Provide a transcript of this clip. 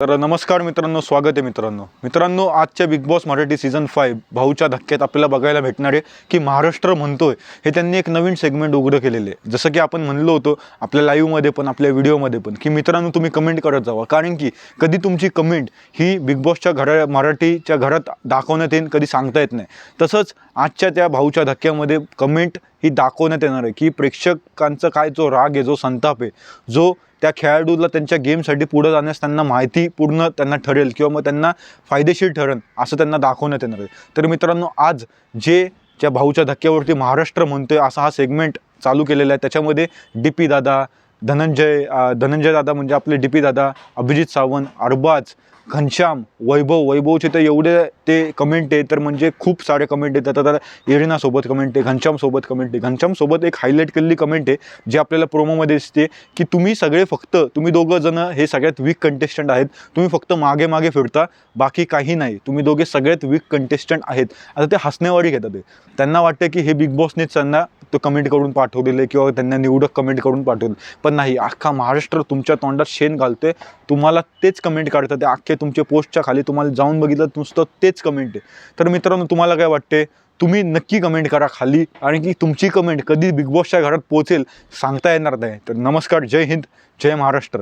तर नमस्कार मित्रांनो स्वागत आहे मित्रांनो. मित्रांनो आजच्या big boss Marathi season five भाऊच्या धक्क्यात आपल्याला बघायला भेटणार आहे की महाराष्ट्र म्हणतोय हे त्यांनी एक नवीन सेगमेंट उघडं केलेलं आहे. जसं की आपण म्हणलो होतो आपल्या लाईव्हमध्ये पण आपल्या व्हिडिओमध्ये पण की मित्रांनो तुम्ही कमेंट करत जावा. कारण की कधी तुमची कमेंट ही बिग बॉसच्या घरा मराठीच्या घरात दाखवण्यात येईल कधी सांगता येत नाही. तसंच आजच्या त्या भाऊच्या धक्क्यामध्ये कमेंट ही दाखवण्यात येणार आहे की प्रेक्षकांचा काय जो राग आहे जो संताप आहे जो त्या खेळाडूला त्यांच्या गेमसाठी पुढं जाण्यास त्यांना माहिती पूर्ण त्यांना ठरेल किंवा मग त्यांना फायदेशीर ठरेल असं त्यांना दाखवण्यात येणार आहे. तर मित्रांनो आज जे ज्या भाऊच्या धक्क्यावरती महाराष्ट्र म्हणतोय असा हा सेगमेंट चालू केलेला आहे. त्याच्यामध्ये डी पी दादा धनंजय धनंजय दादा म्हणजे आपले डी पी दादा अभिजित सावंत अरबाज घनश्याम वैभव वैभवचे तर एवढे ते कमेंट आहे तर म्हणजे खूप सारे कमेंट येतात. आता एरिनासोबत कमेंट आहे घनश्यामसोबत कमेंट आहे. घनश्यामसोबत एक हायलाईट केलेली कमेंट आहे जी आपल्याला प्रोमोमध्ये दिसते की तुम्ही सगळे फक्त तुम्ही दोघं जण हे सगळ्यात वीक कंटेस्टंट आहेत. तुम्ही फक्त मागे मागे फिरता बाकी काही नाही. तुम्ही दोघे सगळ्यात वीक कंटेस्टंट आहेत. आता ते हसण्यावारी घेतात ते. त्यांना वाटतं की हे बिग बॉसनेच त्यांना तो कमेंट करून पाठवलेले किंवा त्यांना निवडक कमेंट करून पाठवले पण नाही अख्खा महाराष्ट्र तुमच्या तोंडात शेण घालतोय. तुम्हाला तेच कमेंट काढतात ते अख्खे तुमच्या पोस्टच्या खाली तुम्हाला जाऊन बघितलं नुसतं तेच कमेंट आहे. तर मित्रांनो तुम्हाला काय वाटते तुम्ही नक्की कमेंट करा खाली. आणि की तुमची कमेंट कधी बिग बॉसच्या घरात पोहोचेल सांगता येणार नाही. तर नमस्कार जय हिंद जय महाराष्ट्र.